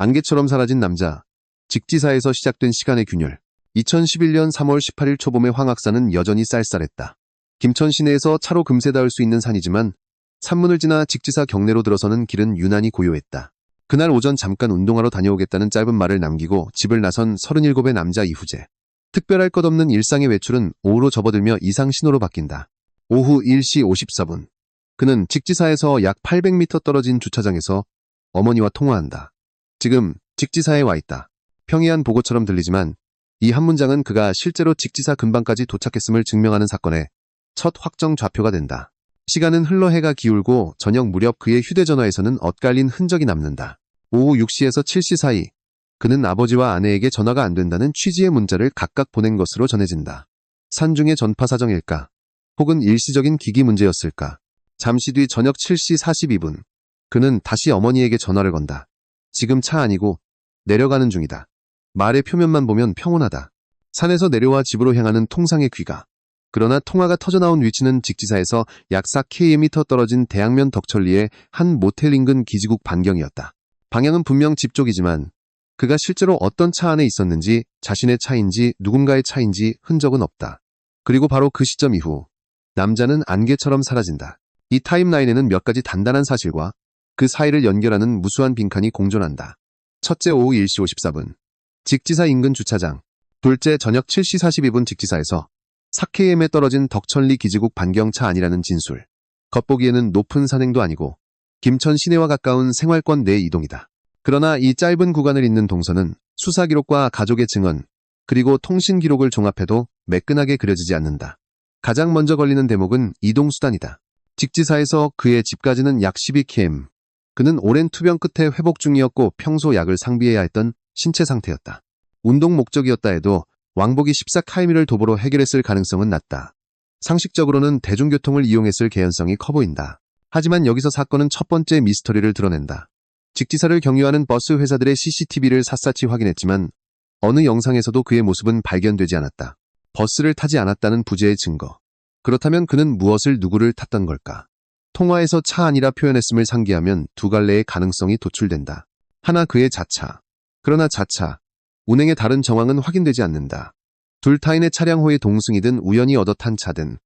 안개처럼 사라진 남자. 직지사에서 시작된 시간의 균열. 2011년 3월 18일 초봄의 황악산은 여전히 쌀쌀했다. 김천 시내에서 차로 금세 닿을 수 있는 산이지만 산문을 지나 직지사 경내로 들어서는 길은 유난히 고요했다. 그날 오전 잠깐 운동하러 다녀오겠다는 짧은 말을 남기고 집을 나선 37의 남자 이후재. 특별할 것 없는 일상의 외출은 오후로 접어들며 이상 신호로 바뀐다. 오후 1시 54분. 그는 직지사에서 약 800m 떨어진 주차장에서 어머니와 통화한다. 지금 직지사에 와 있다. 평이한 보고처럼 들리지만 이 한 문장은 그가 실제로 직지사 근방까지 도착했음을 증명하는 사건의 첫 확정 좌표가 된다. 시간은 흘러 해가 기울고 저녁 무렵 그의 휴대전화에서는 엇갈린 흔적이 남는다. 오후 6시에서 7시 사이 그는 아버지와 아내에게 전화가 안 된다는 취지의 문자를 각각 보낸 것으로 전해진다. 산중의 전파 사정일까? 혹은 일시적인 기기 문제였을까? 잠시 뒤 저녁 7시 42분 그는 다시 어머니에게 전화를 건다. 지금 차 아니고 내려가는 중이다. 말의 표면만 보면 평온하다. 산에서 내려와 집으로 향하는 통상의 귀가. 그러나 통화가 터져나온 위치는 직지사에서 약 4km 떨어진 대양면 덕천리의 한 모텔 인근 기지국 반경이었다. 방향은 분명 집 쪽이지만 그가 실제로 어떤 차 안에 있었는지 자신의 차인지 누군가의 차인지 흔적은 없다. 그리고 바로 그 시점 이후 남자는 안개처럼 사라진다. 이 타임라인에는 몇 가지 단단한 사실과 그 사이를 연결하는 무수한 빈칸이 공존한다. 첫째 오후 1시 54분 직지사 인근 주차장 둘째 저녁 7시 42분 직지사에서 4km에 떨어진 덕천리 기지국 반경차 아니라는 진술. 겉보기에는 높은 산행도 아니고 김천 시내와 가까운 생활권 내 이동이다. 그러나 이 짧은 구간을 잇는 동선은 수사 기록과 가족의 증언, 그리고 통신 기록을 종합해도 매끈하게 그려지지 않는다. 가장 먼저 걸리는 대목은 이동 수단이다. 직지사에서 그의 집까지는 약 12km. 그는 오랜 투병 끝에 회복 중이었고 평소 약을 상비해야 했던 신체 상태였다. 운동 목적이었다 해도 왕복이 14km를 도보로 해결했을 가능성은 낮다. 상식적으로는 대중교통을 이용했을 개연성이 커 보인다. 하지만 여기서 사건은 첫 번째 미스터리를 드러낸다. 직지사를 경유하는 버스 회사들의 CCTV를 샅샅이 확인했지만 어느 영상에서도 그의 모습은 발견되지 않았다. 버스를 타지 않았다는 부재의 증거. 그렇다면 그는 무엇을 누구를 탔던 걸까? 통화에서 차 아니라 표현했음을 상기하면 두 갈래의 가능성이 도출된다. 하나 그의 자차. 그러나 자차, 운행의 다른 정황은 확인되지 않는다. 둘 타인의 차량 호의 동승이든 우연히 얻어 탄 차든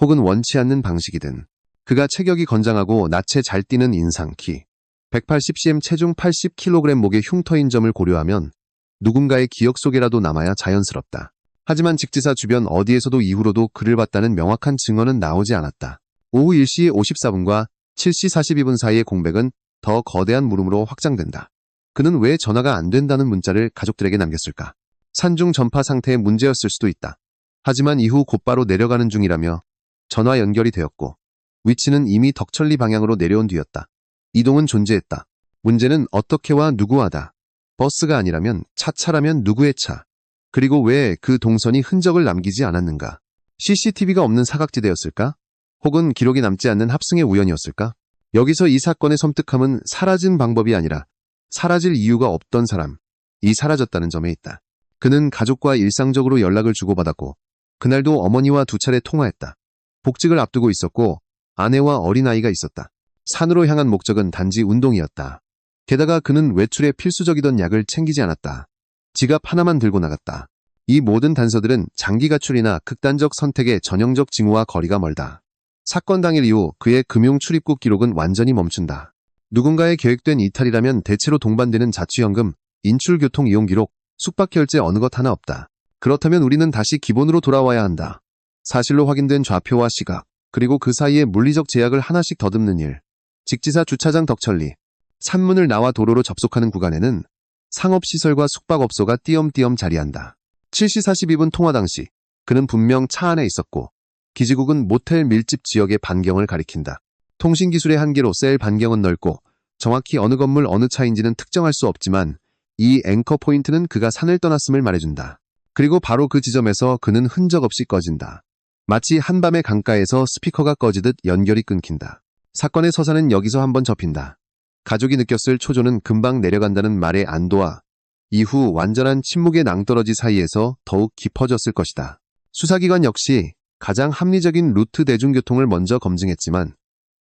혹은 원치 않는 방식이든 그가 체격이 건장하고 낯에 잘 띄는 인상키 180cm 체중 80kg 목의 흉터인 점을 고려하면 누군가의 기억 속에라도 남아야 자연스럽다. 하지만 직지사 주변 어디에서도 이후로도 그를 봤다는 명확한 증언은 나오지 않았다. 오후 1시 54분과 7시 42분 사이의 공백은 더 거대한 물음으로 확장된다. 그는 왜 전화가 안 된다는 문자를 가족들에게 남겼을까? 산중 전파 상태의 문제였을 수도 있다. 하지만 이후 곧바로 내려가는 중이라며 전화 연결이 되었고 위치는 이미 덕천리 방향으로 내려온 뒤였다. 이동은 존재했다. 문제는 어떻게와 누구와다. 버스가 아니라면 차차라면 누구의 차. 그리고 왜 그 동선이 흔적을 남기지 않았는가? CCTV가 없는 사각지대였을까? 혹은 기록이 남지 않는 합승의 우연이었을까? 여기서 이 사건의 섬뜩함은 사라진 방법이 아니라 사라질 이유가 없던 사람, 이 사라졌다는 점에 있다. 그는 가족과 일상적으로 연락을 주고받았고, 그날도 어머니와 두 차례 통화했다. 복직을 앞두고 있었고, 아내와 어린아이가 있었다. 산으로 향한 목적은 단지 운동이었다. 게다가 그는 외출에 필수적이던 약을 챙기지 않았다. 지갑 하나만 들고 나갔다. 이 모든 단서들은 장기 가출이나 극단적 선택의 전형적 징후와 거리가 멀다. 사건 당일 이후 그의 금융 출입국 기록은 완전히 멈춘다. 누군가의 계획된 이탈이라면 대체로 동반되는 자취연금, 인출교통 이용 기록, 숙박 결제 어느 것 하나 없다. 그렇다면 우리는 다시 기본으로 돌아와야 한다. 사실로 확인된 좌표와 시각, 그리고 그 사이에 물리적 제약을 하나씩 더듬는 일. 직지사 주차장 덕천리. 산문을 나와 도로로 접속하는 구간에는 상업시설과 숙박업소가 띄엄띄엄 자리한다. 7시 42분 통화 당시 그는 분명 차 안에 있었고 기지국은 모텔 밀집 지역의 반경을 가리킨다. 통신기술의 한계로 셀 반경은 넓고 정확히 어느 건물 어느 차인지는 특정할 수 없지만 이 앵커 포인트는 그가 산을 떠났음을 말해준다. 그리고 바로 그 지점에서 그는 흔적 없이 꺼진다. 마치 한밤의 강가에서 스피커가 꺼지듯 연결이 끊긴다. 사건의 서사는 여기서 한번 접힌다. 가족이 느꼈을 초조는 금방 내려간다는 말의 안도와 이후 완전한 침묵의 낭떠러지 사이에서 더욱 깊어졌을 것이다. 수사기관 역시 가장 합리적인 루트 대중교통을 먼저 검증했지만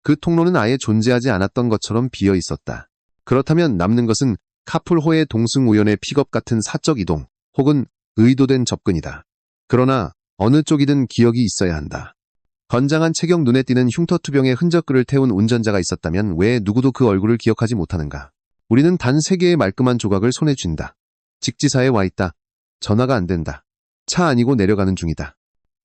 그 통로는 아예 존재하지 않았던 것처럼 비어 있었다. 그렇다면 남는 것은 카풀호의 동승 우연의 픽업 같은 사적 이동 혹은 의도된 접근이다. 그러나 어느 쪽이든 기억이 있어야 한다. 건장한 체격 눈에 띄는 흉터 투병의 흔적글을 태운 운전자가 있었다면 왜 누구도 그 얼굴을 기억하지 못하는가? 우리는 단 세 개의 말끔한 조각을 손에 쥔다. 직지사에 와 있다. 전화가 안 된다. 차 아니고 내려가는 중이다.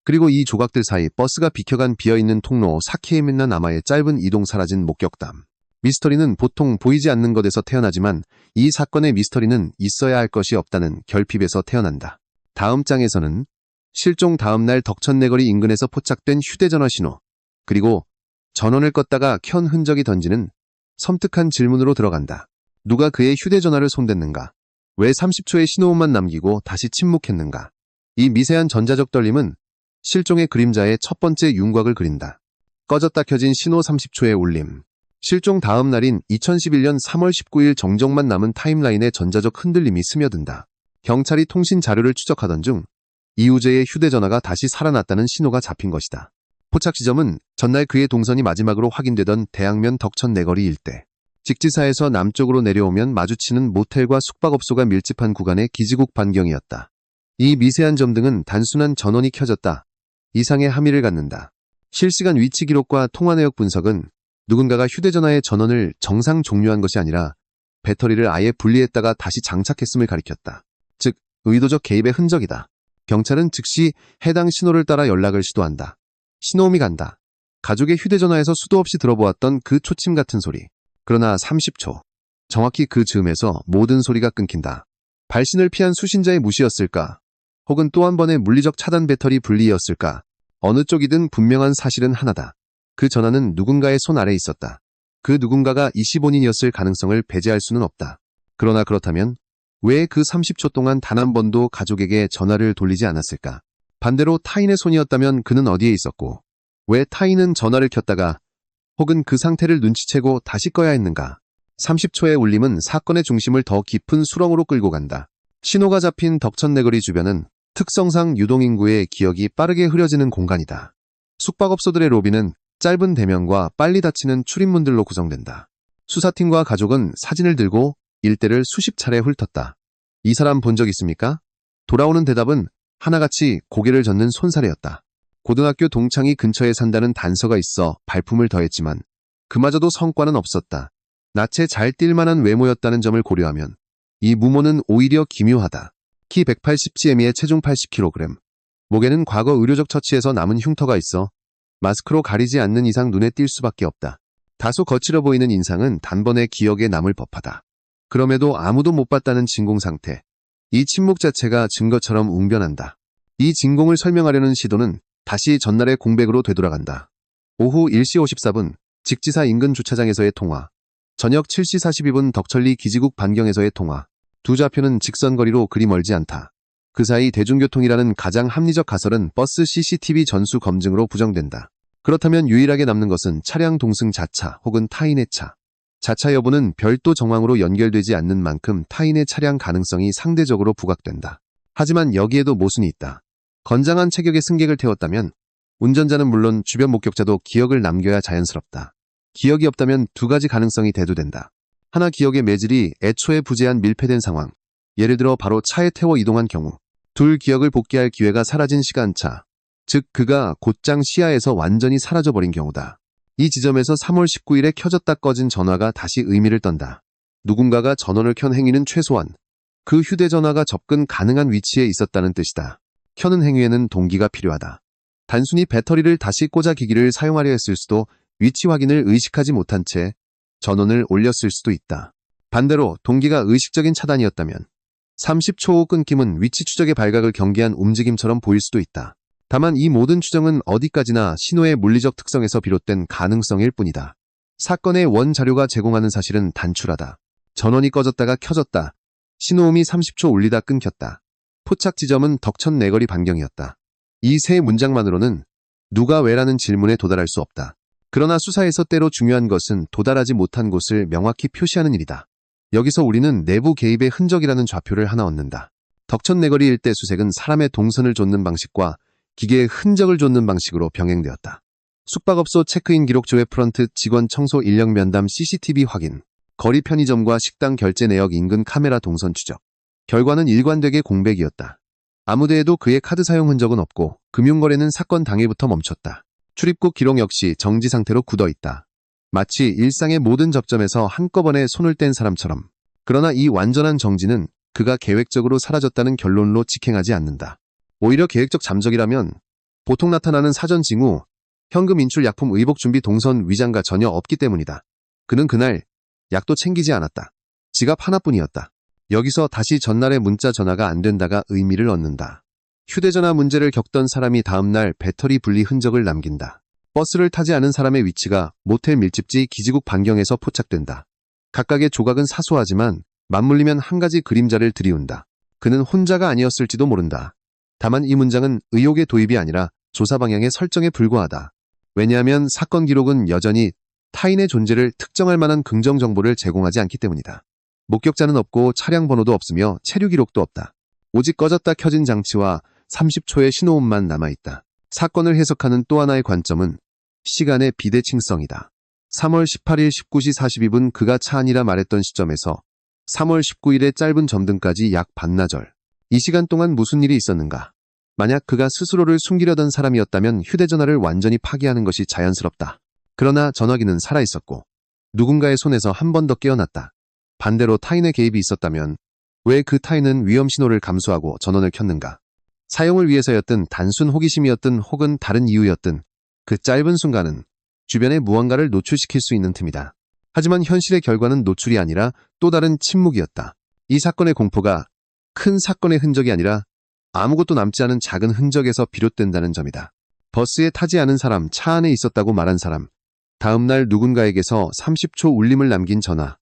그리고 이 조각들 사이 버스가 비켜간 비어있는 통로 사케에민나 남아의 짧은 이동 사라진 목격담. 미스터리는 보통 보이지 않는 것에서 태어나지만 이 사건의 미스터리는 있어야 할 것이 없다는 결핍에서 태어난다. 다음 장에서는 실종 다음 날 덕천내거리 인근에서 포착된 휴대전화 신호, 그리고 전원을 껐다가 켠 흔적이 던지는 섬뜩한 질문으로 들어간다. 누가 그의 휴대전화를 손댔는가? 왜 30초의 신호음만 남기고 다시 침묵했는가? 이 미세한 전자적 떨림은 실종의 그림자의 첫 번째 윤곽을 그린다. 꺼졌다 켜진 신호 30초의 울림. 실종 다음 날인 2011년 3월 19일 정정만 남은 타임라인의 전자적 흔들림이 스며든다. 경찰이 통신 자료를 추적하던 중 이우재의 휴대전화가 다시 살아났다는 신호가 잡힌 것이다. 포착 지점은 전날 그의 동선이 마지막으로 확인되던 대학면 덕천 내거리 일대. 직지사에서 남쪽으로 내려오면 마주치는 모텔과 숙박업소가 밀집한 구간의 기지국 반경이었다. 이 미세한 점 등은 단순한 전원이 켜졌다. 이상의 함의를 갖는다. 실시간 위치 기록과 통화 내역 분석은 누군가가 휴대전화의 전원을 정상 종료한 것이 아니라 배터리를 아예 분리했다가 다시 장착했음을 가리켰다. 즉, 의도적 개입의 흔적이다. 경찰은 즉시 해당 신호를 따라 연락을 시도한다. 신호음이 간다. 가족의 휴대전화에서 수도 없이 들어보았던 그 초침 같은 소리. 그러나 30초. 정확히 그 즈음에서 모든 소리가 끊긴다. 발신을 피한 수신자의 무시였을까? 혹은 또 한 번의 물리적 차단 배터리 분리였을까? 어느 쪽이든 분명한 사실은 하나다. 그 전화는 누군가의 손 아래 있었다. 그 누군가가 25인이었을 가능성을 배제할 수는 없다. 그러나 그렇다면 왜 그 30초 동안 단 한 번도 가족에게 전화를 돌리지 않았을까? 반대로 타인의 손이었다면 그는 어디에 있었고, 왜 타인은 전화를 켰다가 혹은 그 상태를 눈치채고 다시 꺼야 했는가? 30초의 울림은 사건의 중심을 더 깊은 수렁으로 끌고 간다. 신호가 잡힌 덕천내거리 주변은 특성상 유동인구의 기억이 빠르게 흐려지는 공간이다. 숙박업소들의 로비는 짧은 대면과 빨리 닫히는 출입문들로 구성된다. 수사팀과 가족은 사진을 들고 일대를 수십 차례 훑었다. 이 사람 본 적 있습니까? 돌아오는 대답은 하나같이 고개를 젓는 손사래였다. 고등학교 동창이 근처에 산다는 단서가 있어 발품을 더했지만 그마저도 성과는 없었다. 낯에 잘 띌 만한 외모였다는 점을 고려하면 이 무모는 오히려 기묘하다. 키 180cm에 체중 80kg. 목에는 과거 의료적 처치에서 남은 흉터가 있어 마스크로 가리지 않는 이상 눈에 띌 수밖에 없다. 다소 거칠어 보이는 인상은 단번에 기억에 남을 법하다. 그럼에도 아무도 못 봤다는 진공 상태. 이 침묵 자체가 증거처럼 웅변한다. 이 진공을 설명하려는 시도는 다시 전날의 공백으로 되돌아간다. 오후 1시 54분 직지사 인근 주차장에서의 통화. 저녁 7시 42분 덕천리 기지국 반경에서의 통화. 두 좌표는 직선거리로 그리 멀지 않다. 그 사이 대중교통이라는 가장 합리적 가설은 버스 CCTV 전수 검증으로 부정된다. 그렇다면 유일하게 남는 것은 차량 동승 자차 혹은 타인의 차. 자차 여부는 별도 정황으로 연결되지 않는 만큼 타인의 차량 가능성이 상대적으로 부각된다. 하지만 여기에도 모순이 있다. 건장한 체격의 승객을 태웠다면 운전자는 물론 주변 목격자도 기억을 남겨야 자연스럽다. 기억이 없다면 두 가지 가능성이 대두된다. 하나 기억의 매질이 애초에 부재한 밀폐된 상황. 예를 들어 바로 차에 태워 이동한 경우. 둘 기억을 복귀할 기회가 사라진 시간차. 즉 그가 곧장 시야에서 완전히 사라져버린 경우다. 이 지점에서 3월 19일에 켜졌다 꺼진 전화가 다시 의미를 떤다. 누군가가 전원을 켠 행위는 최소한 그 휴대전화가 접근 가능한 위치에 있었다는 뜻이다. 켜는 행위에는 동기가 필요하다. 단순히 배터리를 다시 꽂아 기기를 사용하려 했을 수도 위치 확인을 의식하지 못한 채 전원을 올렸을 수도 있다. 반대로 동기가 의식적인 차단이었다면 30초 후 끊김은 위치 추적의 발각을 경계한 움직임처럼 보일 수도 있다. 다만 이 모든 추정은 어디까지나 신호의 물리적 특성에서 비롯된 가능성일 뿐이다. 사건의 원 자료가 제공하는 사실은 단출하다. 전원이 꺼졌다가 켜졌다. 신호음이 30초 울리다 끊겼다. 포착 지점은 덕천 내거리 반경이었다. 이 세 문장만으로는 누가 왜라는 질문에 도달할 수 없다. 그러나 수사에서 때로 중요한 것은 도달하지 못한 곳을 명확히 표시하는 일이다. 여기서 우리는 내부 개입의 흔적이라는 좌표를 하나 얻는다. 덕천 내거리 일대 수색은 사람의 동선을 좇는 방식과 기계의 흔적을 좇는 방식으로 병행되었다. 숙박업소 체크인 기록 조회 프런트 직원 청소 인력 면담 CCTV 확인. 거리 편의점과 식당 결제 내역 인근 카메라 동선 추적. 결과는 일관되게 공백이었다. 아무데에도 그의 카드 사용 흔적은 없고 금융거래는 사건 당일부터 멈췄다. 출입국 기록 역시 정지 상태로 굳어 있다. 마치 일상의 모든 접점에서 한꺼번에 손을 뗀 사람처럼. 그러나 이 완전한 정지는 그가 계획적으로 사라졌다는 결론로 직행하지 않는다. 오히려 계획적 잠적이라면 보통 나타나는 사전 징후, 현금 인출 약품 의복 준비 동선 위장과 전혀 없기 때문이다. 그는 그날 약도 챙기지 않았다. 지갑 하나뿐이었다. 여기서 다시 전날의 문자 전화가 안 된다가 의미를 얻는다. 휴대전화 문제를 겪던 사람이 다음날 배터리 분리 흔적을 남긴다. 버스를 타지 않은 사람의 위치가 모텔 밀집지 기지국 반경에서 포착된다. 각각의 조각은 사소하지만 맞물리면 한 가지 그림자를 들이운다. 그는 혼자가 아니었을지도 모른다. 다만 이 문장은 의혹의 도입이 아니라 조사 방향의 설정에 불과하다. 왜냐하면 사건 기록은 여전히 타인의 존재를 특정할 만한 긍정 정보를 제공하지 않기 때문이다. 목격자는 없고 차량 번호도 없으며 체류 기록도 없다. 오직 꺼졌다 켜진 장치와 30초의 신호음만 남아있다. 사건을 해석하는 또 하나의 관점은 시간의 비대칭성이다. 3월 18일 19시 42분 그가 차 안이라 말했던 시점에서 3월 19일의 짧은 점등까지 약 반나절. 이 시간 동안 무슨 일이 있었는가? 만약 그가 스스로를 숨기려던 사람이었다면 휴대전화를 완전히 파기하는 것이 자연스럽다. 그러나 전화기는 살아있었고 누군가의 손에서 한 번 더 깨어났다. 반대로 타인의 개입이 있었다면 왜 그 타인은 위험 신호를 감수하고 전원을 켰는가? 사용을 위해서였든 단순 호기심이었든 혹은 다른 이유였든 그 짧은 순간은 주변에 무언가를 노출시킬 수 있는 틈이다. 하지만 현실의 결과는 노출이 아니라 또 다른 침묵이었다. 이 사건의 공포가 큰 사건의 흔적이 아니라 아무것도 남지 않은 작은 흔적에서 비롯된다는 점이다. 버스에 타지 않은 사람, 차 안에 있었다고 말한 사람, 다음날 누군가에게서 30초 울림을 남긴 전화.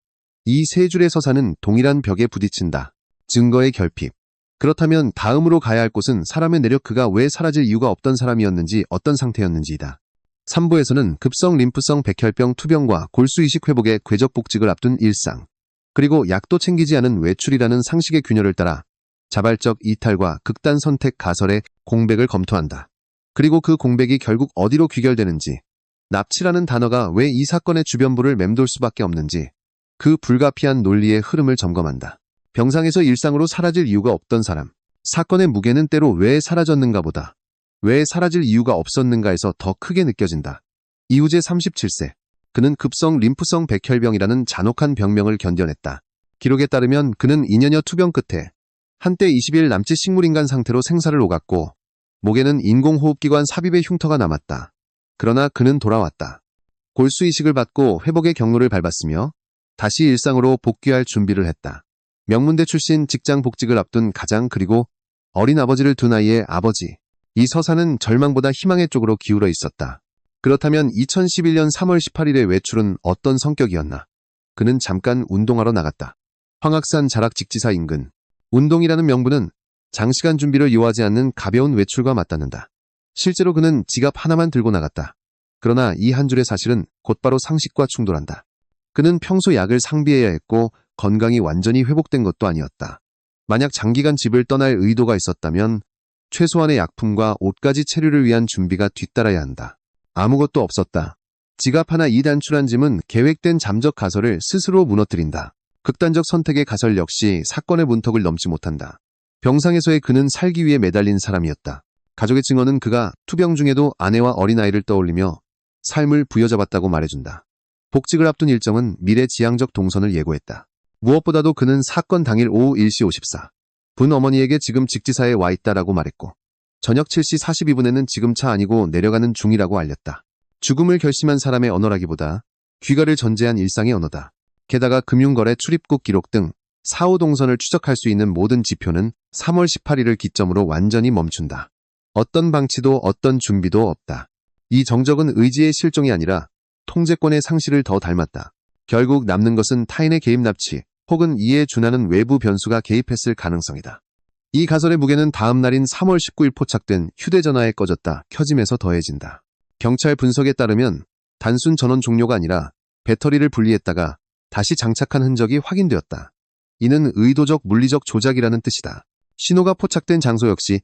이 세 줄의 서사는 동일한 벽에 부딪힌다. 증거의 결핍. 그렇다면 다음으로 가야 할 곳은 사람의 내력 그가 왜 사라질 이유가 없던 사람이었는지 어떤 상태였는지이다. 3부에서는 급성 림프성 백혈병 투병과 골수 이식 회복의 궤적 복직을 앞둔 일상, 그리고 약도 챙기지 않은 외출이라는 상식의 균열을 따라 자발적 이탈과 극단 선택 가설의 공백을 검토한다. 그리고 그 공백이 결국 어디로 귀결되는지, 납치라는 단어가 왜 이 사건의 주변부를 맴돌 수밖에 없는지, 그 불가피한 논리의 흐름을 점검한다. 병상에서 일상으로 사라질 이유가 없던 사람, 사건의 무게는 때로 왜 사라졌는가 보다, 왜 사라질 이유가 없었는가에서 더 크게 느껴진다. 이우재 37세. 그는 급성 림프성 백혈병이라는 잔혹한 병명을 견뎌냈다. 기록에 따르면 그는 2년여 투병 끝에 한때 20일 남짓 식물인간 상태로 생사를 오갔고 목에는 인공호흡기관 삽입의 흉터가 남았다. 그러나 그는 돌아왔다. 골수 이식을 받고 회복의 경로를 밟았으며 다시 일상으로 복귀할 준비를 했다. 명문대 출신 직장 복직을 앞둔 가장 그리고 어린 아버지를 둔 아이의 아버지. 이 서사는 절망보다 희망의 쪽으로 기울어 있었다. 그렇다면 2011년 3월 18일의 외출은 어떤 성격이었나? 그는 잠깐 운동하러 나갔다. 황학산 자락 직지사 인근. 운동이라는 명분은 장시간 준비를 요하지 않는 가벼운 외출과 맞닿는다. 실제로 그는 지갑 하나만 들고 나갔다. 그러나 이 한 줄의 사실은 곧바로 상식과 충돌한다. 그는 평소 약을 상비해야 했고 건강이 완전히 회복된 것도 아니었다. 만약 장기간 집을 떠날 의도가 있었다면 최소한의 약품과 옷가지 체류를 위한 준비가 뒤따라야 한다. 아무것도 없었다. 지갑 하나 이 단출한 짐은 계획된 잠적 가설을 스스로 무너뜨린다. 극단적 선택의 가설 역시 사건의 문턱을 넘지 못한다. 병상에서의 그는 살기 위해 매달린 사람이었다. 가족의 증언은 그가 투병 중에도 아내와 어린아이를 떠올리며 삶을 부여잡았다고 말해준다. 복직을 앞둔 일정은 미래 지향적 동선을 예고했다. 무엇보다도 그는 사건 당일 오후 1시 54. 분 어머니에게 지금 직지사에 와 있다라고 말했고 저녁 7시 42분에는 지금 차 아니고 내려가는 중이라고 알렸다. 죽음을 결심한 사람의 언어라기보다 귀가를 전제한 일상의 언어다. 게다가 금융거래 출입국 기록 등 사후 동선을 추적할 수 있는 모든 지표는 3월 18일을 기점으로 완전히 멈춘다. 어떤 방치도 어떤 준비도 없다. 이 정적은 의지의 실종이 아니라 통제권의 상실을 더 닮았다. 결국 남는 것은 타인의 개입 납치 혹은 이에 준하는 외부 변수가 개입했을 가능성이다. 이 가설의 무게는 다음 날인 3월 19일 포착된 휴대전화에 꺼졌다 켜짐에서 더해진다. 경찰 분석에 따르면 단순 전원 종료가 아니라 배터리를 분리했다가 다시 장착한 흔적이 확인되었다. 이는 의도적 물리적 조작이라는 뜻이다. 신호가 포착된 장소 역시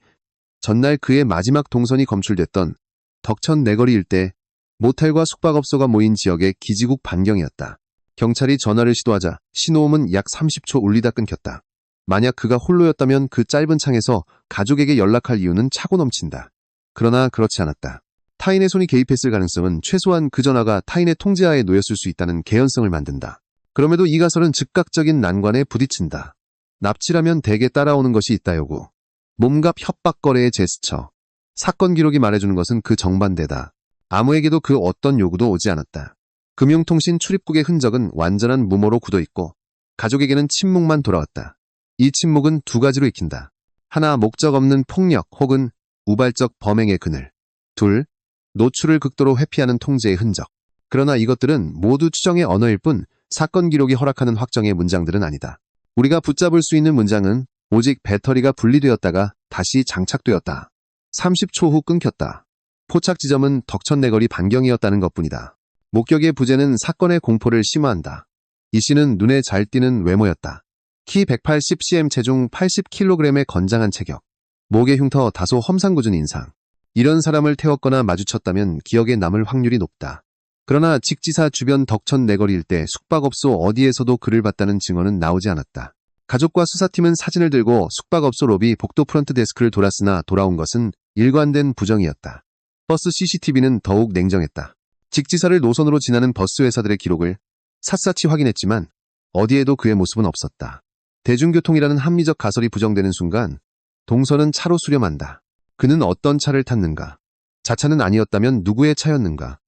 전날 그의 마지막 동선이 검출됐던 덕천 내거리 일대 모텔과 숙박업소가 모인 지역의 기지국 반경이었다. 경찰이 전화를 시도하자 신호음은 약 30초 울리다 끊겼다. 만약 그가 홀로였다면 그 짧은 창에서 가족에게 연락할 이유는 차고 넘친다. 그러나 그렇지 않았다. 타인의 손이 개입했을 가능성은 최소한 그 전화가 타인의 통제하에 놓였을 수 있다는 개연성을 만든다. 그럼에도 이 가설은 즉각적인 난관에 부딪힌다. 납치라면 대개 따라오는 것이 있다 요구. 몸값 협박 거래의 제스처. 사건 기록이 말해주는 것은 그 정반대다. 아무에게도 그 어떤 요구도 오지 않았다. 금융통신 출입국의 흔적은 완전한 무모로 굳어있고 가족에게는 침묵만 돌아왔다. 이 침묵은 두 가지로 익힌다. 하나, 목적 없는 폭력 혹은 우발적 범행의 그늘. 둘, 노출을 극도로 회피하는 통제의 흔적. 그러나 이것들은 모두 추정의 언어일 뿐 사건 기록이 허락하는 확정의 문장들은 아니다. 우리가 붙잡을 수 있는 문장은 오직 배터리가 분리되었다가 다시 장착되었다. 30초 후 끊겼다. 포착 지점은 덕천내거리 반경이었다는 것뿐이다. 목격의 부재는 사건의 공포를 심화한다. 이 씨는 눈에 잘 띄는 외모였다. 키 180cm 체중 80kg의 건장한 체격. 목의 흉터 다소 험상궂은 인상. 이런 사람을 태웠거나 마주쳤다면 기억에 남을 확률이 높다. 그러나 직지사 주변 덕천 내거리일 때 숙박업소 어디에서도 그를 봤다는 증언은 나오지 않았다. 가족과 수사팀은 사진을 들고 숙박업소 로비 복도 프런트 데스크를 돌았으나 돌아온 것은 일관된 부정이었다. 버스 CCTV는 더욱 냉정했다. 직지사를 노선으로 지나는 버스 회사들의 기록을 샅샅이 확인했지만 어디에도 그의 모습은 없었다. 대중교통이라는 합리적 가설이 부정되는 순간 동선은 차로 수렴한다. 그는 어떤 차를 탔는가? 자차는 아니었다면 누구의 차였는가?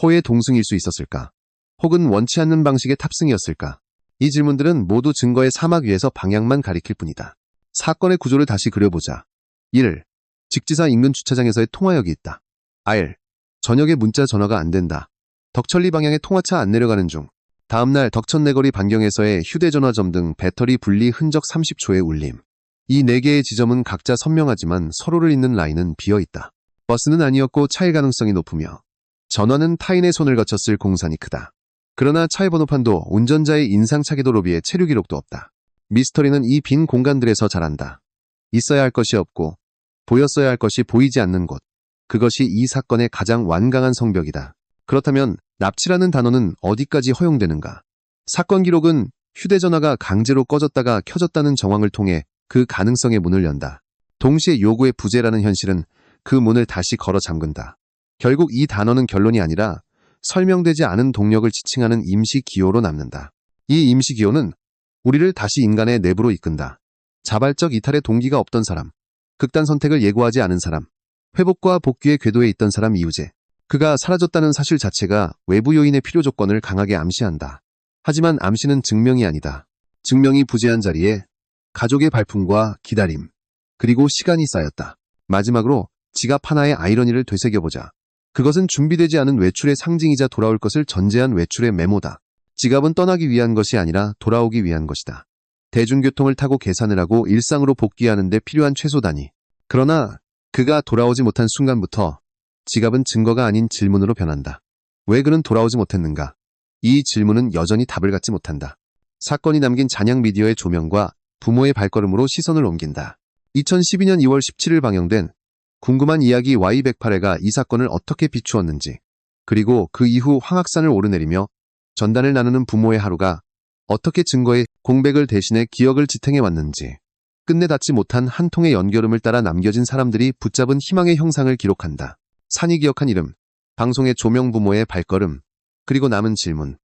호의 동승일 수 있었을까? 혹은 원치 않는 방식의 탑승이었을까? 이 질문들은 모두 증거의 사막 위에서 방향만 가리킬 뿐이다. 사건의 구조를 다시 그려보자. 1. 직지사 인근 주차장에서의 통화역이 있다. R. 저녁에 문자 전화가 안 된다. 덕천리 방향의 통화차 안 내려가는 중. 다음날 덕천내거리 반경에서의 휴대전화점 등 배터리 분리 흔적 30초의 울림. 이네 개의 지점은 각자 선명하지만 서로를 잇는 라인은 비어 있다. 버스는 아니었고 차일 가능성이 높으며 전화는 타인의 손을 거쳤을 공산이 크다. 그러나 차의 번호판도 운전자의 인상차기도 로비에 체류 기록도 없다. 미스터리는 이 빈 공간들에서 자란다. 있어야 할 것이 없고 보였어야 할 것이 보이지 않는 곳. 그것이 이 사건의 가장 완강한 성벽이다. 그렇다면 납치라는 단어는 어디까지 허용되는가? 사건 기록은 휴대전화가 강제로 꺼졌다가 켜졌다는 정황을 통해 그 가능성의 문을 연다. 동시에 요구의 부재라는 현실은 그 문을 다시 걸어 잠근다. 결국 이 단어는 결론이 아니라 설명되지 않은 동력을 지칭하는 임시 기호로 남는다. 이 임시 기호는 우리를 다시 인간의 내부로 이끈다. 자발적 이탈의 동기가 없던 사람, 극단 선택을 예고하지 않은 사람, 회복과 복귀의 궤도에 있던 사람 이우제. 그가 사라졌다는 사실 자체가 외부 요인의 필요 조건을 강하게 암시한다. 하지만 암시는 증명이 아니다. 증명이 부재한 자리에 가족의 발품과 기다림, 그리고 시간이 쌓였다. 마지막으로 지갑 하나의 아이러니를 되새겨보자. 그것은 준비되지 않은 외출의 상징이자 돌아올 것을 전제한 외출의 메모다. 지갑은 떠나기 위한 것이 아니라 돌아오기 위한 것이다. 대중교통을 타고 계산을 하고 일상으로 복귀하는 데 필요한 최소 단위. 그러나 그가 돌아오지 못한 순간부터 지갑은 증거가 아닌 질문으로 변한다. 왜 그는 돌아오지 못했는가? 이 질문은 여전히 답을 갖지 못한다. 사건이 남긴 잔향 미디어의 조명과 부모의 발걸음으로 시선을 옮긴다. 2012년 2월 17일 방영된 궁금한 이야기 Y108회가 이 사건을 어떻게 비추었는지, 그리고 그 이후 황학산을 오르내리며 전단을 나누는 부모의 하루가 어떻게 증거의 공백을 대신해 기억을 지탱해 왔는지, 끝내 닿지 못한 한 통의 연결음을 따라 남겨진 사람들이 붙잡은 희망의 형상을 기록한다. 산이 기억한 이름, 방송의 조명 부모의 발걸음, 그리고 남은 질문.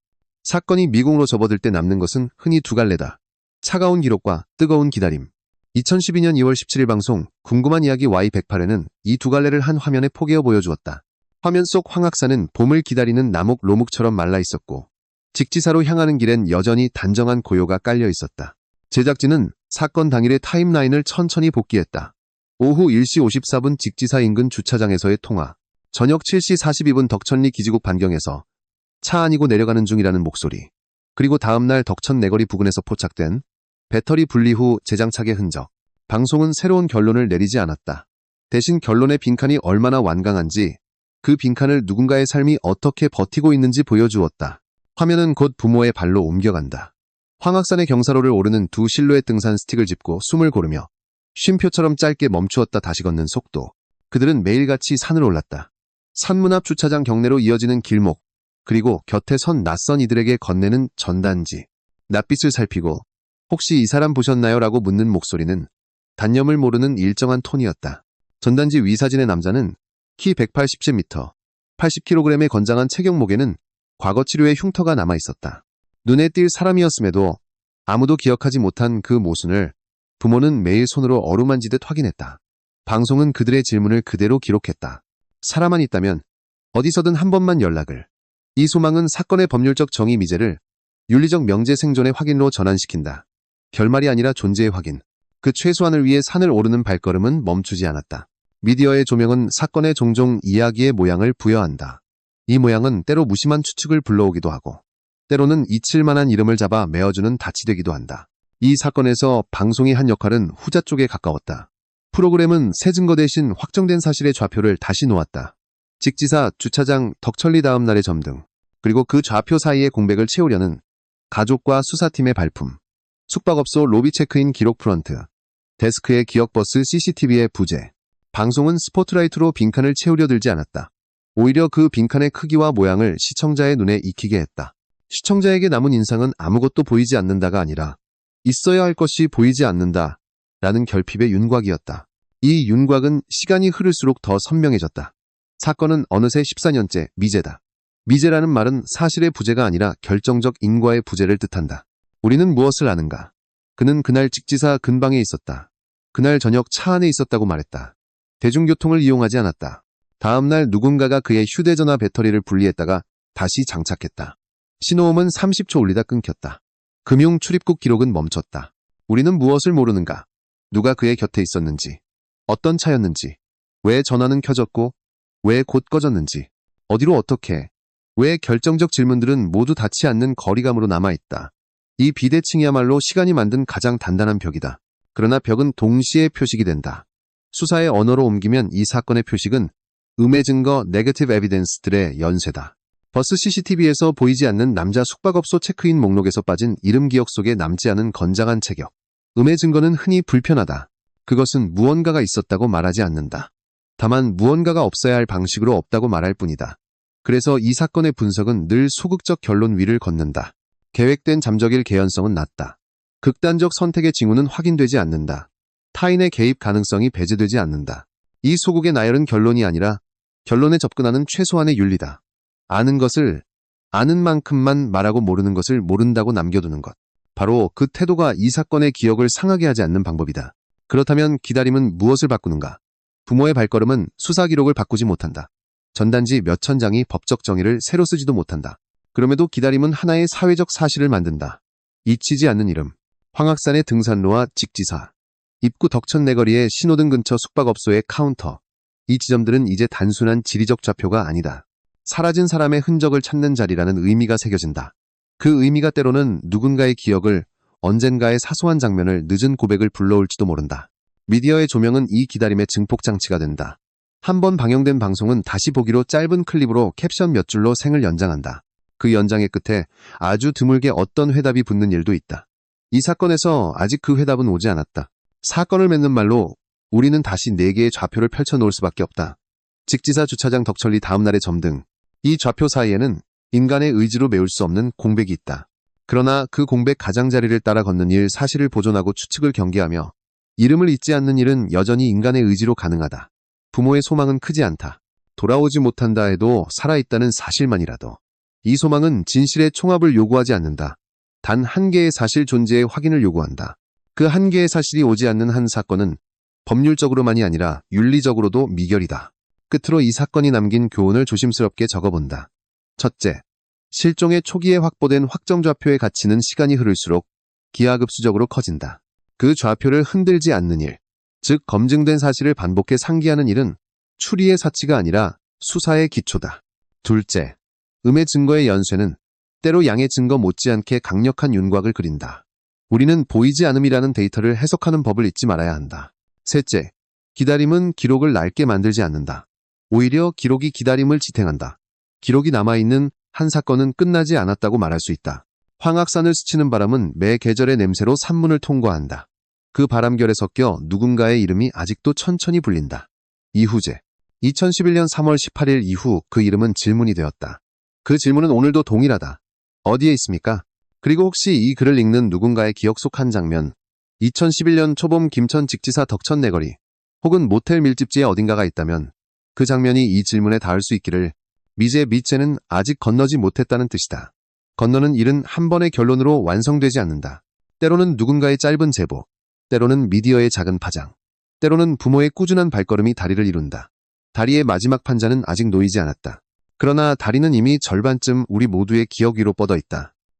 사건이 미궁으로 접어들 때 남는 것은 흔히 두 갈래다. 차가운 기록과 뜨거운 기다림. 2012년 2월 17일 방송 궁금한 이야기 Y108에는 이 두 갈래를 한 화면에 포개어 보여주었다. 화면 속 황학사는 봄을 기다리는 나목 로묵처럼 말라 있었고 직지사로 향하는 길엔 여전히 단정한 고요가 깔려 있었다. 제작진은 사건 당일의 타임라인을 천천히 복귀했다. 오후 1시 54분 직지사 인근 주차장에서의 통화, 저녁 7시 42분 덕천리 기지국 반경에서 차 아니고 내려가는 중이라는 목소리, 그리고 다음날 덕천 내거리 부근에서 포착된 배터리 분리 후 재장착의 흔적. 방송은 새로운 결론을 내리지 않았다. 대신 결론의 빈칸이 얼마나 완강한지 그 빈칸을 누군가의 삶이 어떻게 버티고 있는지 보여주었다. 화면은 곧 부모의 발로 옮겨간다. 황학산의 경사로를 오르는 두 실루엣 등산 스틱을 짚고 숨을 고르며 쉼표처럼 짧게 멈추었다 다시 걷는 속도. 그들은 매일같이 산을 올랐다. 산문 앞 주차장 경내로 이어지는 길목, 그리고 곁에 선 낯선 이들에게 건네는 전단지. 낯빛을 살피고 혹시 이 사람 보셨나요? 라고 묻는 목소리는 단념을 모르는 일정한 톤이었다. 전단지 위 사진의 남자는 키 180cm, 80kg의 건장한 체격 목에는 과거 치료의 흉터가 남아 있었다. 눈에 띌 사람이었음에도 아무도 기억하지 못한 그 모순을 부모는 매일 손으로 어루만지듯 확인했다. 방송은 그들의 질문을 그대로 기록했다. 사람만 있다면 어디서든 한 번만 연락을. 이 소망은 사건의 법률적 정의 미제를 윤리적 명제 생존의 확인로 전환시킨다. 결말이 아니라 존재의 확인. 그 최소한을 위해 산을 오르는 발걸음은 멈추지 않았다. 미디어의 조명은 사건에 종종 이야기의 모양을 부여한다. 이 모양은 때로 무심한 추측을 불러오기도 하고, 때로는 잊힐만한 이름을 잡아 메어주는 닻이 되기도 한다. 이 사건에서 방송이 한 역할은 후자 쪽에 가까웠다. 프로그램은 새 증거 대신 확정된 사실의 좌표를 다시 놓았다. 직지사, 주차장, 덕천리 다음 날의 점등, 그리고 그 좌표 사이의 공백을 채우려는 가족과 수사팀의 발품, 숙박업소 로비 체크인 기록 프런트, 데스크의 기억버스 CCTV의 부재, 방송은 스포트라이트로 빈칸을 채우려 들지 않았다. 오히려 그 빈칸의 크기와 모양을 시청자의 눈에 익히게 했다. 시청자에게 남은 인상은 아무것도 보이지 않는다가 아니라 있어야 할 것이 보이지 않는다 라는 결핍의 윤곽이었다. 이 윤곽은 시간이 흐를수록 더 선명해졌다. 사건은 어느새 14년째 미제다. 미제라는 말은 사실의 부재가 아니라 결정적 인과의 부재를 뜻한다. 우리는 무엇을 아는가? 그는 그날 직지사 근방에 있었다. 그날 저녁 차 안에 있었다고 말했다. 대중교통을 이용하지 않았다. 다음날 누군가가 그의 휴대전화 배터리를 분리했다가 다시 장착했다. 신호음은 30초 올리다 끊겼다. 금융 출입국 기록은 멈췄다. 우리는 무엇을 모르는가? 누가 그의 곁에 있었는지, 어떤 차였는지, 왜 전화는 켜졌고, 왜 곧 꺼졌는지, 어디로 어떻게, 왜 결정적 질문들은 모두 닿지 않는 거리감으로 남아있다. 이 비대칭이야말로 시간이 만든 가장 단단한 벽이다. 그러나 벽은 동시에 표식이 된다. 수사의 언어로 옮기면 이 사건의 표식은 음해 증거 네거티브 에비던스들의 연쇄다. 버스 CCTV에서 보이지 않는 남자 숙박업소 체크인 목록에서 빠진 이름 기억 속에 남지 않은 건장한 체격. 음해 증거는 흔히 불편하다. 그것은 무언가가 있었다고 말하지 않는다. 다만 무언가가 없어야 할 방식으로 없다고 말할 뿐이다. 그래서 이 사건의 분석은 늘 소극적 결론 위를 걷는다. 계획된 잠적일 개연성은 낮다. 극단적 선택의 징후는 확인되지 않는다. 타인의 개입 가능성이 배제되지 않는다. 이 소극의 나열은 결론이 아니라 결론에 접근하는 최소한의 윤리다. 아는 것을 아는 만큼만 말하고 모르는 것을 모른다고 남겨두는 것. 바로 그 태도가 이 사건의 기억을 상하게 하지 않는 방법이다. 그렇다면 기다림은 무엇을 바꾸는가? 부모의 발걸음은 수사 기록을 바꾸지 못한다. 전단지 몇천 장이 법적 정의를 새로 쓰지도 못한다. 그럼에도 기다림은 하나의 사회적 사실을 만든다. 잊히지 않는 이름. 황학산의 등산로와 직지사. 입구 덕천 내거리의 신호등 근처 숙박업소의 카운터. 이 지점들은 이제 단순한 지리적 좌표가 아니다. 사라진 사람의 흔적을 찾는 자리라는 의미가 새겨진다. 그 의미가 때로는 누군가의 기억을 언젠가의 사소한 장면을 늦은 고백을 불러올지도 모른다. 미디어의 조명은 이 기다림의 증폭장치가 된다. 한 번 방영된 방송은 다시 보기로 짧은 클립으로 캡션 몇 줄로 생을 연장한다. 그 연장의 끝에 아주 드물게 어떤 회답이 붙는 일도 있다. 이 사건에서 아직 그 회답은 오지 않았다. 사건을 맺는 말로 우리는 다시 네 개의 좌표를 펼쳐놓을 수밖에 없다. 직지사 주차장 덕천리 다음날의 점등. 이 좌표 사이에는 인간의 의지로 메울 수 없는 공백이 있다. 그러나 그 공백 가장자리를 따라 걷는 일 사실을 보존하고 추측을 경계하며 이름을 잊지 않는 일은 여전히 인간의 의지로 가능하다. 부모의 소망은 크지 않다. 돌아오지 못한다 해도 살아있다는 사실만이라도. 이 소망은 진실의 총합을 요구하지 않는다. 단 한 개의 사실 존재의 확인을 요구한다. 그 한 개의 사실이 오지 않는 한 사건은 법률적으로만이 아니라 윤리적으로도 미결이다. 끝으로 이 사건이 남긴 교훈을 조심스럽게 적어본다. 첫째, 실종의 초기에 확보된 확정 좌표의 가치는 시간이 흐를수록 기하급수적으로 커진다. 그 좌표를 흔들지 않는 일, 즉 검증된 사실을 반복해 상기하는 일은 추리의 사치가 아니라 수사의 기초다. 둘째, 음의 증거의 연쇄는 때로 양의 증거 못지않게 강력한 윤곽을 그린다. 우리는 보이지 않음이라는 데이터를 해석하는 법을 잊지 말아야 한다. 셋째, 기다림은 기록을 낡게 만들지 않는다. 오히려 기록이 기다림을 지탱한다. 기록이 남아있는 한 사건은 끝나지 않았다고 말할 수 있다. 황학산을 스치는 바람은 매 계절의 냄새로 산문을 통과한다. 그 바람결에 섞여 누군가의 이름이 아직도 천천히 불린다. 이후제. 2011년 3월 18일 이후 그 이름은 질문이 되었다. 그 질문은 오늘도 동일하다. 어디에 있습니까? 그리고 혹시 이 글을 읽는 누군가의 기억 속 한 장면, 2011년 초봄 김천 직지사 덕천 내거리, 혹은 모텔 밀집지에 어딘가가 있다면 그 장면이 이 질문에 닿을 수 있기를 미제 미체는 아직 건너지 못했다는 뜻이다. 건너는 일은 한 번의 결론으로 완성되지 않는다. 때로는 누군가의 짧은 제보, 때로는 미디어의 작은 파장, 때로는 부모의 꾸준한 발걸음이 다리를 이룬다. 다리의 마지막 판자는 아직 놓이지 않았다. 그러나 다리는 이미 절반쯤 우리 모두의 기억 위로 뻗어 있다.